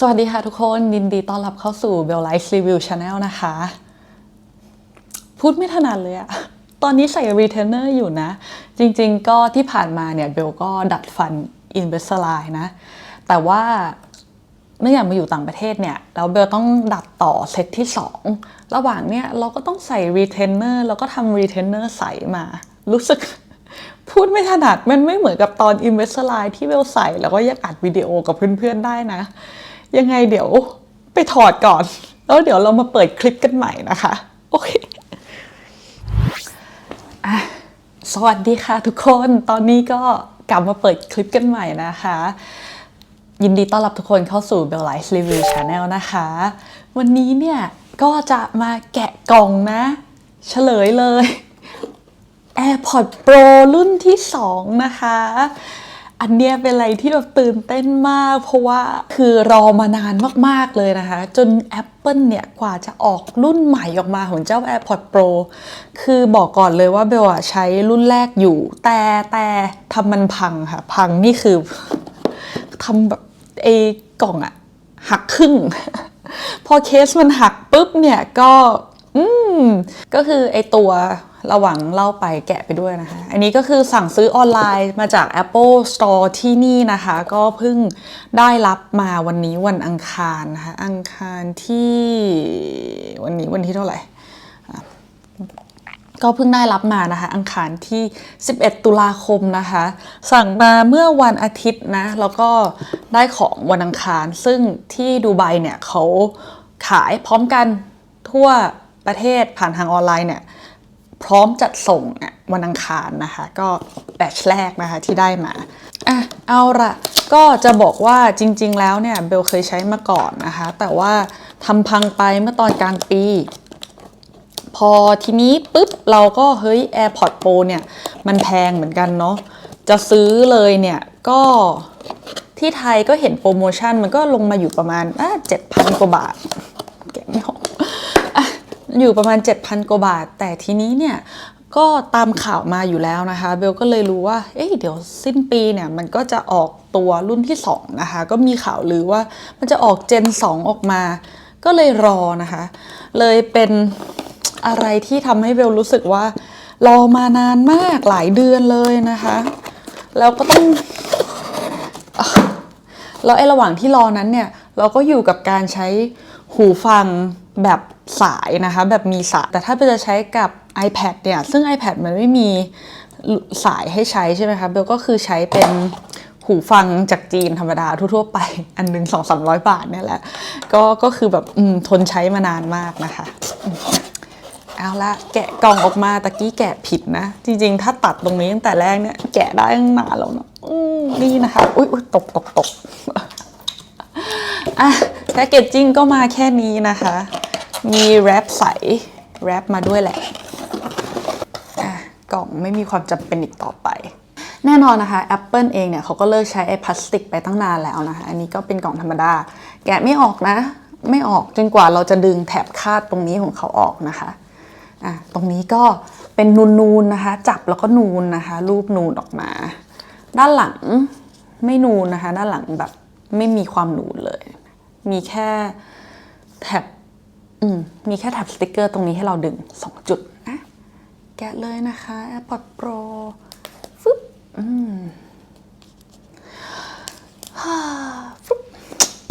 สวัสดีค่ะทุกคนยินดีต้อนรับเข้าสู่ Bell Life Review Channel นะคะ พูดไม่ถนัดเลยอะตอนนี้ใส่ retainer อยู่นะ จริงๆก็ที่ผ่านมาเนี่ยเบลก็ดัดฟัน Invisalign นะ แต่ว่าเนื่องจากมาอยู่ต่างประเทศเนี่ยแล้วเบลต้องดัดต่อเซตที่ 2 ระหว่างเนี่ยเราก็ต้องใส่ retainer แล้วก็ทำ retainer ใส่มา รู้สึก พูดไม่ถนัดมันไม่เหมือนกับตอน Invisalign ที่เบลใส่แล้วก็ยังอัดวิดีโอกับเพื่อนๆได้นะ ยังไงเดี๋ยวไปถอดก่อน แล้วเดี๋ยวเรามาเปิดคลิปกันใหม่นะคะ โอเคอสวัสดีค่ะทุกคนตอนนี้ก็กลับมาเปิดคลิปกันใหม่นะคะ ยินดีต้อนรับทุกคนเข้าสู่ Bell Life Review Channel นะคะ วันนี้เนี่ยก็จะมาแกะกล่องนะ เฉลยเลย AirPods Pro รุ่นที่ 2 นะคะ อันเนี้ยเป็นอะไรที่แบบตื่นเต้นมาก เพราะว่าคือรอมานานมาก ๆ เลยนะคะ จน Apple เนี่ย กว่าจะออกรุ่นใหม่ออกมาของเจ้า AirPods Pro คือบอกก่อนเลยว่าเบลใช้รุ่นแรกอยู่ แต่แต่ทำมันพังค่ะ พังนี่คือทำแบบไอ้กล่องอะหักครึ่ง พอเคสมันหักปุ๊บเนี่ยก็อืมก็คือไอตัว ระหว่างเล่าไปแกะไปด้วยนะคะ อันนี้ก็คือสั่งซื้อออนไลน์มาจาก Apple Store ที่นี่นะคะ ก็เพิ่งได้รับมาวันนี้วันอังคารนะคะ อังคารที่วันนี้วันที่เท่าไหร่ก็เพิ่งได้รับมานะคะ อังคารที่ 11 ตุลาคมนะคะ สั่งมาเมื่อวันอาทิตย์นะ แล้วก็ได้ของวันอังคาร ซึ่งที่ดูไบเนี่ยเขาขายพร้อมกันทั่วประเทศผ่านทางออนไลน์เนี่ย พร้อมจัดส่งวันอังคารนะคะ ก็แบตชแรกนะคะที่ได้มาอะเอาละก็จะบอกว่าจริง ๆ แล้วเนี่ยเบลเคยใช้มาก่อนนะคะ แต่ว่าทำพังไปเมื่อตอนกลางปี พอทีนี้ปุ๊บ เราก็เฮ้ย AirPods Pro เนี่ย มันแพงเหมือนกันเนาะจะซื้อเลยเนี่ยก็ที่ไทยก็เห็นโปรโมชั่นมันก็ลงมาอยู่ประมาณเจ็ดพันกว่าบาทแกไม่ออก อยู่ประมาณ 7,000กว่าบาท แต่ทีนี้เนี่ยก็ตามข่าวมาอยู่แล้วนะคะ เบลก็เลยรู้ว่า เอ๊ะเดี๋ยวสิ้นปีเนี่ยมันก็จะออกตัวรุ่นที่ 2 นะคะ ก็มีข่าวลือว่ามันจะออกเจน 2 ออกมา ก็เลยรอนะคะ เลยเป็นอะไรที่ทำให้เบลรู้สึกว่า รอมานานมากหลายเดือนเลยนะคะ แล้วก็ต้องแล้วไอ้ระหว่างที่รอนั้นเนี่ย เราก็อยู่กับการใช้หูฟังแบบ สายนะคะแบบมีสาย แต่ถ้าเบลจะใช้กับ iPad เนี่ยซึ่ง iPad มันไม่มีสายให้ใช้ใช่ไหมคะเบลก็คือใช้เป็นหูฟังจากจีนธรรมดาทั่วๆไปอันหนึ่งสองสามร้อยบาทเนี่ยแหละก็ก็คือแบบอืมทนใช้มานานมากนะคะ เอาละแกะกล่องออกมาตะกี้แกะผิดนะ จริงๆ ถ้าตัดตรงนี้ตั้งแต่แรกเนี่ยแกะได้ตั้งนานแล้วเนาะนี่นะคะ อุ้ยอุ๊ยตกตกตกอะแพคเกจจิ้งก็มาแค่นี้นะคะ มีแรปใสแรปมาด้วยแหละะกล่องไม่มีความจำเป็นอีกต่อไป แน่นอนนะคะ Apple เองเนี่ยเขาก็เลิกใช้ไอ้พลาสติกไปตั้งนานแล้วนะคะ อันนี้ก็เป็นกล่องธรรมดา แกะไม่ออกนะ ไม่ออกจนกว่าเราจะดึงแถบคาดตรงนี้ของเขาออกนะคะอะตรงนี้ก็เป็นนูนๆนะคะ จับแล้วก็นูนนะคะ รูปนูนออกมา ด้านหลังไม่นูนนะคะ ด้านหลังแบบไม่มีความนูนเลย มีแค่แท็บ อืมมีแค่แท็บสติกเกอร์ตรงนี้ให้เราดึง 2 จุดนะแกะเลยนะคะ AirPods Pro ฟึบอืมฮ่าฟึบ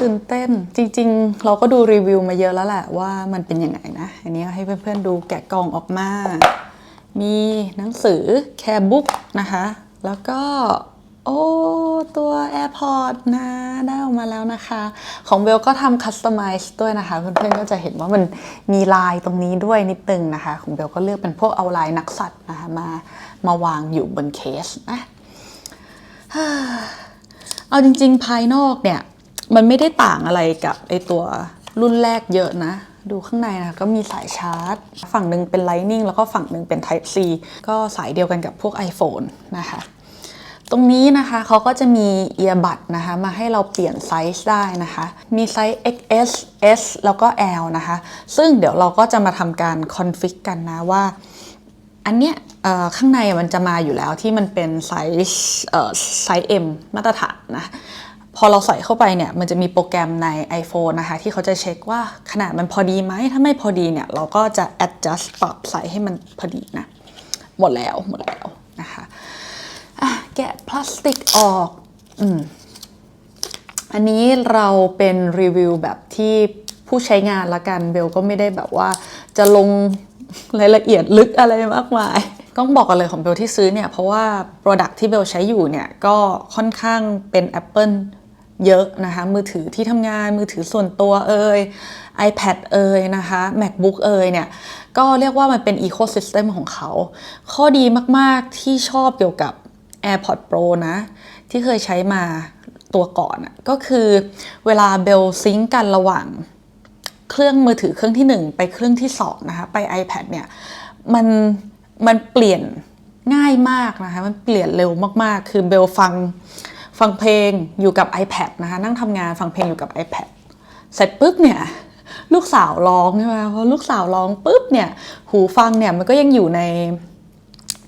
ตื่นเต้นจริง ๆ เราก็ดูรีวิวมาเยอะแล้วแหละว่ามันเป็นยังไงนะ อันนี้ให้เพื่อนๆดูแกะกล่องออกมา มีหนังสือแคร์บุ๊กนะคะ แล้วก็ โอ้ตัว AirPods นะได้ออกมาแล้วนะคะ ของเบลก็ทำคัสตอมไมซ์ด้วยนะคะ เพื่อนๆก็จะเห็นว่ามันมีลายตรงนี้ด้วยนิดนึงนะคะ ของเบลก็เลือกเป็นพวกเอาลายนักสัตว์นะคะมามาวางอยู่บนเคสนะเอาจริงๆภายนอกเนี่ย มันไม่ได้ต่างอะไรกับไอตัวรุ่นแรกเยอะนะ ดูข้างในนะคะก็มีสายชาร์จ ฝั่งหนึ่งเป็น Lightning แล้วก็ฝั่งหนึ่งเป็น Type C ก็สายเดียวกันกับพวก iPhone นะคะ ตรงนี้นะคะเขาก็จะมีเอียบัดนะคะ มาให้เราเปลี่ยนไซส์ได้นะคะ มีไซส์ XS S แล้วก็ L นะคะ ซึ่งเดี๋ยวเราก็จะมาทำการคอนฟิกกันนะว่า อันเนี้ยข้างในมันจะมาอยู่แล้วที่มันเป็นไซส์ไซส์ M มาตรฐานนะพอเราใส่เข้าไปเนี่ยมันจะมีโปรแกรมใน iPhone นะคะ ที่เขาจะเช็คว่าขนาดมันพอดีไหม ถ้าไม่พอดีเนี่ย เราก็จะ adjust ปรับใส่ให้มันพอดีนะ หมดแล้วหมดแล้วนะคะ แกะพลาสติกออกอืมอันนี้เราเป็นรีวิวแบบที่ผู้ใช้งานละกันเบลก็ไม่ได้แบบว่าจะลงรายละเอียดลึกอะไรมากมายต้องบอกกันเลยของเบลที่ซื้อเนี่ย เพราะว่า Product ที่เบลใช้อยู่เนี่ย ก็ค่อนข้างเป็น Apple เยอะนะคะ มือถือที่ทำงานมือถือส่วนตัวเอ่ย iPad เอ่ยนะคะ MacBook เอ่ยเนี่ย ก็เรียกว่ามันเป็น Ecosystem ของเขา ข้อดีมาก ๆ ที่ชอบเกี่ยวกับ AirPods Pro นะ ที่เคยใช้มาตัวก่อนอะก็คือเวลาเบลซิงก์กันระหว่างเครื่องมือถือเครื่องที่ 1 ไปเครื่องที่2นะคะไป iPad เนี่ยมันมันเปลี่ยนง่ายมากนะคะมันเปลี่ยนเร็วมากๆ คือเบลฟังฟังเพลงอยู่กับ iPad นะคะนั่งทำงานฟังเพลงอยู่กับ iPad เสร็จปุ๊บเนี่ยลูกสาวร้องใช่ไหมพอลูกสาวร้องปุ๊บเนี่ยหูฟังเนี่ยมันก็ยังอยู่ใน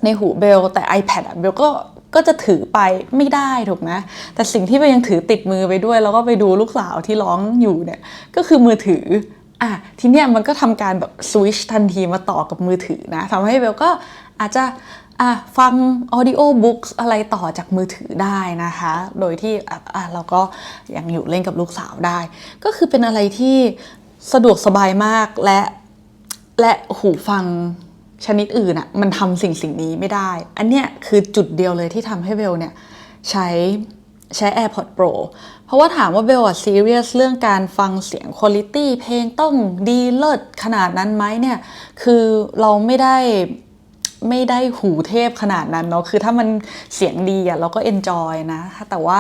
ในหูเบลแต่ iPad อะเบลก็ ก็จะถือไปไม่ได้ถูกไหมแต่สิ่งที่เบลยังถือติดมือไปด้วย แล้วก็ไปดูลูกสาวที่ร้องอยู่เนี่ยก็คือมือถืออะทีเนี้ยมันก็ทำการแบบสวิชทันทีมาต่อกับมือถือนะทำให้เบลก็อาจจะอะฟัง audio books อะไรต่อจากมือถือได้นะคะ โดยที่อะอะเราก็ยังอยู่เล่นกับลูกสาวได้ ก็คือเป็นอะไรที่สะดวกสบายมากและและหูฟัง ชนิดอื่นอะมันทำสิ่งสิ่งนี้ไม่ได้ อันเนี้ยคือจุดเดียวเลยที่ทำให้เบลเนี่ยใช้ใช้ AirPods Pro เพราะว่าถามว่าเบลอะซีเรียสเรื่องการฟังเสียงคุณลิตี้เพลงต้องดีเลิศขนาดนั้นไหมเนี่ย คือเราไม่ได้ไม่ได้หูเทพขนาดนั้นเนาะคือถ้ามันเสียงดีอะเราก็เอนจอยนะ แต่ว่า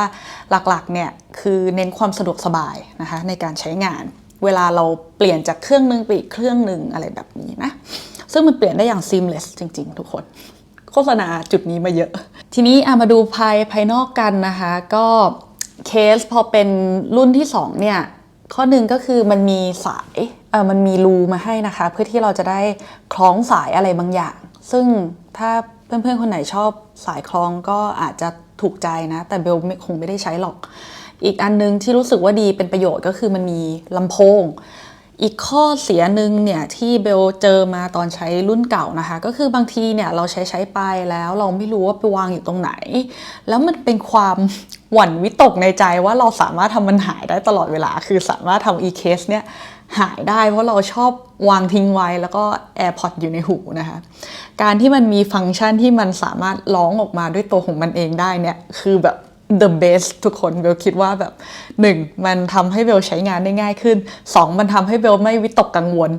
หลักๆเนี่ยคือเน้นความสะดวกสบายนะคะในการใช้งาน เวลาเราเปลี่ยนจากเครื่องหนึงไปอีกเครื่องหนึ่งอะไรแบบนี้นะ ซึ่งมันเปลี่ยนได้อย่าง seamless จริง ๆ ทุกคน โฆษณาจุดนี้มาเยอะ ทีนี้อะมาดูภายภายนอกกันนะคะ ก็เคสพอเป็นรุ่นที่ 2 เนี่ย ข้อหนึ่งก็คือมันมีสายเออมันมีรูมาให้นะคะ เพื่อที่เราจะได้คล้องสายอะไรบางอย่าง ซึ่งถ้าเพื่อนๆ คนไหนชอบสายคล้องก็อาจจะถูกใจนะ แต่เบลคงไม่ได้ใช้หรอก อีกอันนึงที่รู้สึกว่าดีเป็นประโยชน์ก็คือมันมีลำโพง อีกข้อเสียหนึ่งเนี่ยที่เบลเจอมาตอนใช้รุ่นเก่านะคะ ก็คือบางทีเนี่ยเราใช้ใช้ไปแล้วเราไม่รู้ว่าไปวางอยู่ตรงไหน แล้วมันเป็นความหวั่นวิตกในใจว่าเราสามารถทำมันหายได้ตลอดเวลา คือสามารถทำ e-case เนี่ยหายได้เพราะเราชอบวางทิ้งไว้แล้วก็ AirPod อยู่ในหูนะคะ การที่มันมีฟังก์ชันที่มันสามารถร้องออกมาด้วยตัวของมันเองได้เนี่ย คือแบบ the best ทุกคนเบลคิดว่าแบบ 1. มันทำให้เบลใช้งานได้ง่ายขึ้น 2. มันทำให้เบลไม่วิตกกังวล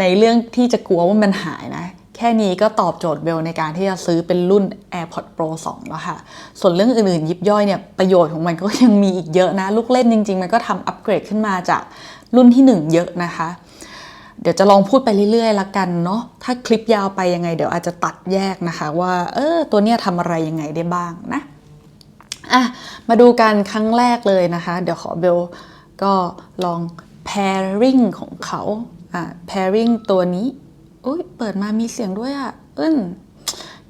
ในเรื่องที่จะกลัวว่ามันหายนะ แค่นี้ก็ตอบโจทย์เบลในการที่จะซื้อเป็นรุ่น AirPods Pro 2 แล้วค่ะ ส่วนเรื่องอื่นๆ ยิบย่อยเนี่ย ประโยชน์ของมันก็ยังมีอีกเยอะนะ ลูกเล่นจริง ๆ มันก็ทำอัปเกรดขึ้นมาจากรุ่นที่ 1 เยอะนะคะเดี๋ยวจะลองพูดไปเรื่อยๆละกันเนาะ ถ้าคลิปยาวไปยังไง เดี๋ยวอาจจะตัดแยกนะคะ ว่า เออตัวเนี้ยทำอะไรยังไงได้บ้างนะ อะมาดูกันครั้งแรกเลยนะคะ เดี๋ยวขอเบลก็ลอง pairing ของเขาอะ pairing ตัวนี้อุ้ยเปิดมามีเสียงด้วยอะอึ้น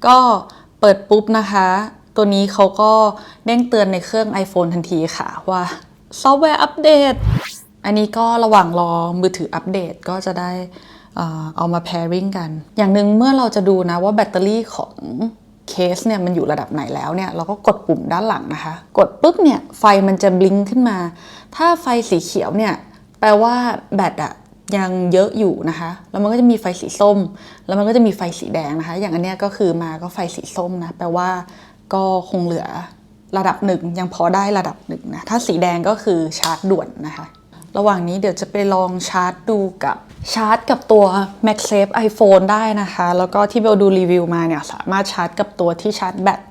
ก็เปิดปุ๊บนะคะ ตัวนี้เขาก็เด้งเตือนในเครื่อง iPhone ทันทีค่ะว่าซอฟต์แวร์อัปเดต อันนี้ก็ระหว่างรอมือถืออัปเดตก็จะได้เอ่อเอามา pairing กัน อย่างหนึ่งเมื่อเราจะดูนะว่าแบตเตอรี่ของ เคสเนี่ยมันอยู่ระดับไหนแล้วเนี่ยเราก็กดปุ่มด้านหลังนะคะ กดปุ๊บเนี่ยไฟมันจะบลิงขึ้นมา ถ้าไฟสีเขียวเนี่ยแปลว่าแบตอะยังเยอะอยู่นะคะ แล้วมันก็จะมีไฟสีส้ม แล้วมันก็จะมีไฟสีแดงนะคะ อย่างอันเนี้ยก็คือมาก็ไฟสีส้มนะแปลว่าก็คงเหลือระดับหนึ่งยังพอได้ระดับหนึ่งนะถ้าสีแดงก็คือชาร์จด่วนนะคะ ระหว่างนี้เดี๋ยวจะไปลองชาร์จดูกับ ชาร์จกับตัว MagSafe iPhone ได้นะคะ แล้วก็ที่เบลดูรีวิวมาเนี่ย สามารถชาร์จกับตัวที่ชาร์จแบต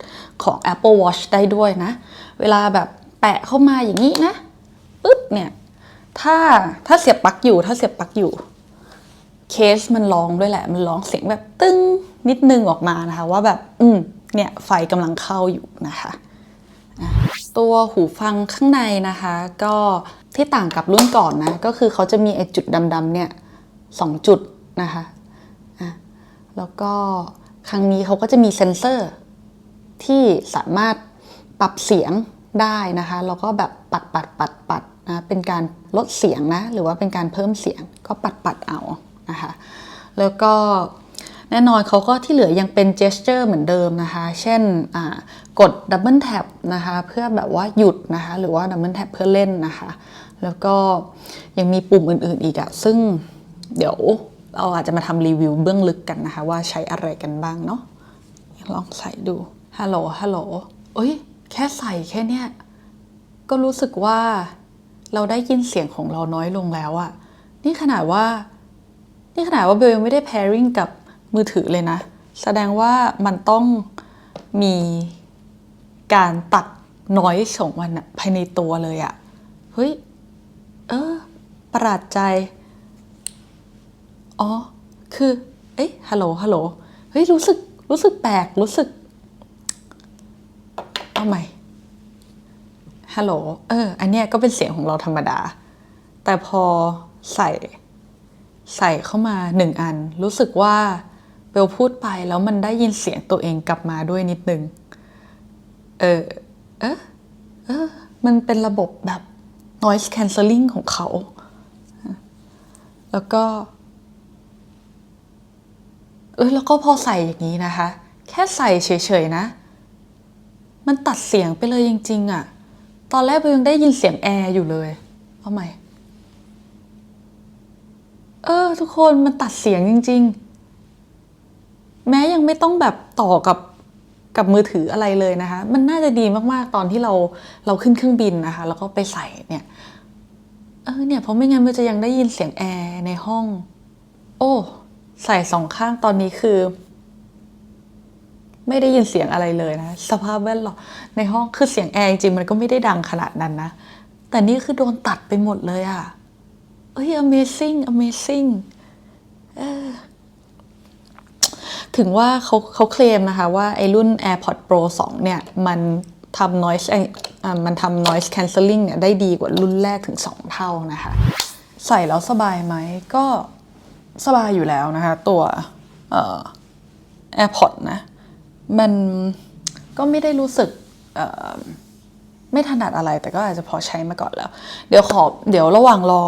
ของ Apple Watch ได้ด้วยนะ เวลาแบบแปะเข้ามาอย่างนี้นะปึ๊บเนี่ย ถ้าถ้าเสียบปลั๊กอยู่ถ้าเสียบปลั๊กอยู่ เคสมันร้องด้วยแหละ มันร้องเสียงแบบตึ้งนิดนึงออกมานะคะ ว่าแบบ อืมเนี่ย ไฟกำลังเข้าอยู่นะคะอะตัวหูฟังข้างในนะคะ ก็ที่ต่างกับรุ่นก่อนนะ ก็คือเขาจะมีไอ้จุดดำๆเนี่ย สองจุดนะคะะแล้วก็ครั้งนี้เขาก็จะมีเซ็นเซอร์ ที่สามารถปรับเสียงได้นะคะแล้วก็แบบปัดปัดปัดปัดนะเป็นการลดเสียงนะหรือว่าเป็นการเพิ่มเสียงก็ปัดปัดเอานะคะแล้วก็แน่นอนเขาก็ที่เหลือยังเป็น gesture เหมือนเดิมนะคะ เช่นอ่ากด double tap นะคะเพื่อแบบว่าหยุดนะคะหรือว่า double tap เพื่อเล่นนะคะ แล้วก็ยังมีปุ่มอื่นๆอีกอะซึ่ง เดี๋ยวเราอาจจะมาทำรีวิวเบื้องลึกกันนะคะ ว่าใช้อะไรกันบ้างเนาะลองใส่ดูฮัลโหลฮัลโหลเอ้ย แค่ใส่แค่เนี้ยก็รู้สึกว่าเราได้ยินเสียงของเราน้อยลงแล้วอะนี่ขนาดว่า นี่ขนาดว่าเบลยังไม่ได้ pairing กับมือถือเลยนะ แสดงว่ามันต้องมีการตัดน้อยของมันอะภายในตัวเลยอะเฮ้ย เออ ประหลาดใจ อ๋อ คือ เอ๊ะฮัลโหล ฮัลโหล เฮ้ย รู้สึก รู้สึกแปลก รู้สึก เอาใหม่ ฮัลโหล เออ อันเนี้ยก็เป็นเสียงของเราธรรมดา แต่พอใส่ ใส่เข้ามาหนึ่งอัน รู้สึกว่าเบลพูดไปแล้วมันได้ยินเสียงตัวเองกลับมาด้วยนิดนึง เออ เออเออ มันเป็นระบบแบบ noise cancelling ของเขา แล้วก็ เออแล้วก็พอใส่อย่างนี้นะคะ แค่ใส่เฉยๆนะ มันตัดเสียงไปเลยจริง ๆอะตอนแรกเบลยังได้ยินเสียงแอร์อยู่เลยเอาใหม่เออ ทุกคนมันตัดเสียงจริง ๆ แม้ยังไม่ต้องแบบต่อกับกับมือถืออะไรเลยนะคะ มันน่าจะดีมากๆตอนที่เราเราขึ้นเครื่องบินนะคะ แล้วก็ไปใส่เนี่ย เออเนี่ยเพราะไม่งั้นมันจะยังได้ยินเสียงแอร์ในห้อง โอ้ ใส่สองข้างตอนนี้คือ ไม่ได้ยินเสียงอะไรเลยนะ สภาพแวดล้อมในห้องคือเสียงแอร์จริงมันก็ไม่ได้ดังขนาดนั้นนะ แต่นี่คือโดนตัดไปหมดเลยอะเอ้ย amazing amazing เออถึงว่าเขาเขาเคลมนะคะว่าไอรุ่น AirPods Pro 2 เนี่ย มันทำ noise อ่ามันทำ noise cancelling เนี่ยได้ดีกว่ารุ่นแรกถึง 2 เท่านะคะ ใส่แล้วสบายไหมก็ สบายอยู่แล้วนะคะ ตัวเอ่อ AirPods นะ มันก็ไม่ได้รู้สึกไม่ถนัดอะไรแต่ก็อาจจะพอใช้มาก่อนแล้ว เดี๋ยวขอเดี๋ยวระหว่างรอ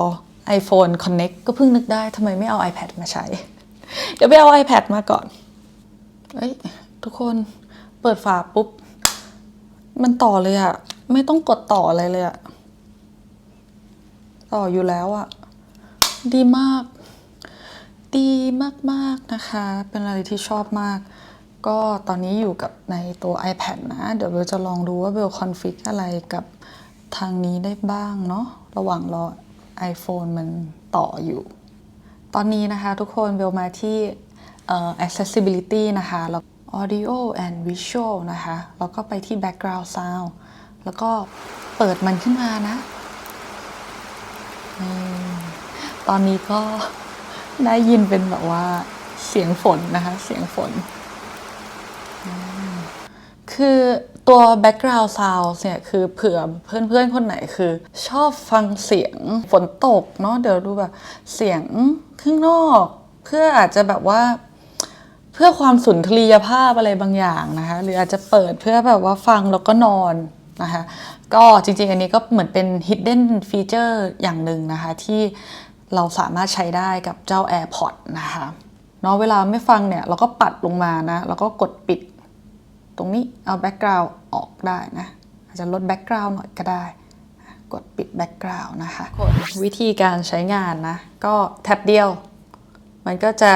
iPhone Connect ก็เพิ่งนึกได้ทำไมไม่เอา iPad มาใช้ เดี๋ยวไปเอา iPad มาก่อนเอ้ยทุกคนเปิดฝาปุ๊บ มันต่อเลยอะไม่ต้องกดต่ออะไรเลยอะต่ออยู่แล้วอะดีมาก ดีมาก ๆ นะคะ เป็นอะไรที่ชอบมาก ก็ตอนนี้อยู่กับในตัว iPad นะ เดี๋ยวเบลจะลองดูว่าเบลคอนฟิกอะไรกับทางนี้ได้บ้างเนาะระหว่างรอ iPhone มันต่ออยู่ ตอนนี้นะคะทุกคนเบลมาที่ accessibility นะคะแล้ว audio and visual นะคะ แล้วก็ไปที่ background sound แล้วก็เปิดมันขึ้นมานะ ตอนนี้ก็ ได้ยินเป็นแบบว่าเสียงฝนนะคะ เสียงฝน คือตัว background sound เนี่ยคือเผื่อเพื่อนๆ คนไหนคือ ชอบฟังเสียงฝนตกเนาะเดี๋ยวดูแบบเสียงข้างนอก เพื่ออาจจะแบบว่าเพื่อความสุนทรียภาพอะไรบางอย่างนะคะ หรืออาจจะเปิดเพื่อแบบว่าฟังแล้วก็นอนนะคะก็จริงๆ อันนี้ก็เหมือนเป็น hidden feature อย่างหนึ่งนะคะ ที่ เราสามารถใช้ได้กับเจ้า AirPod นะคะเนาะเวลาไม่ฟังเนี่ย เราก็ปัดลงมานะ แล้วก็กดปิด ตรงนี้เอาแบ็กกราว n ์ออกได้นะ อาจจะลดแบ็กกราว n ์หน่อยก็ได้ กดปิดแบ็กกราว n ์นะคะกดวิธีการใช้งานนะ ก็แท็บเดียว มันก็จะ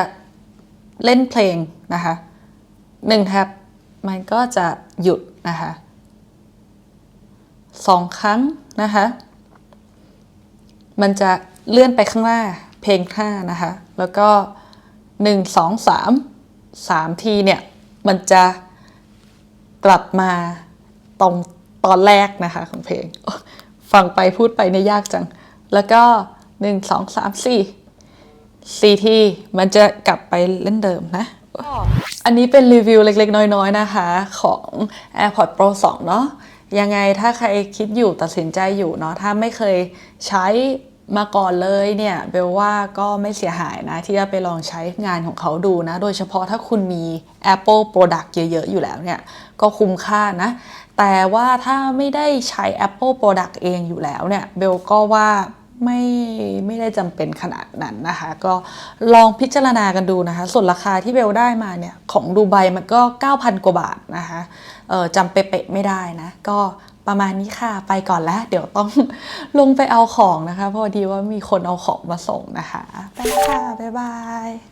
เล่นเพลงนะคะหนึ่งแท็บมันก็จะหยุดนะคะสองครั้งนะคะ มันจะ เลื่อนไปข้างหน้าเพลงข้างหน้านะคะ แล้วก็หนึ่งสองสามสามทีเนี่ย มันจะกลับมาตรงตอนแรกนะคะของเพลง ฟังไปพูดไปเนี่ยยากจัง แล้วก็หนึ่งสองสามสี่สี่ทีมันจะกลับไปเล่นเดิมนะ อันนี้เป็นรีวิวเล็กๆ น้อยๆ นะคะ ของ AirPods Pro 2 เนาะยังไงถ้าใครคิดอยู่ตัดสินใจอยู่เนาะถ้าไม่เคยใช้ มาก่อนเลยเนี่ยเบลว่าก็ไม่เสียหายนะ ที่จะไปลองใช้งานของเขาดูนะ โดยเฉพาะถ้าคุณมี Apple Product เยอะๆ อยู่แล้วเนี่ย ก็คุ้มค่านะ แต่ว่าถ้าไม่ได้ใช้ Apple Product เองอยู่แล้วเนี่ย เบลก็ว่าไม่ไม่ได้จำเป็นขนาดนั้นนะคะ ก็ลองพิจารณากันดูนะคะ ส่วนราคาที่เบลได้มาเนี่ย ของดูไบมันก็ 9,000 กว่าบาทนะคะเออจำเป๊ะๆไม่ได้นะ ก็ ประมาณนี้ค่ะ ไปก่อนแล้ว เดี๋ยวต้องลงไปเอาของนะคะเพราะดีว่ามีคนเอาของมาส่งนะคะ ไปล้วค่ะ บ๊ายบาย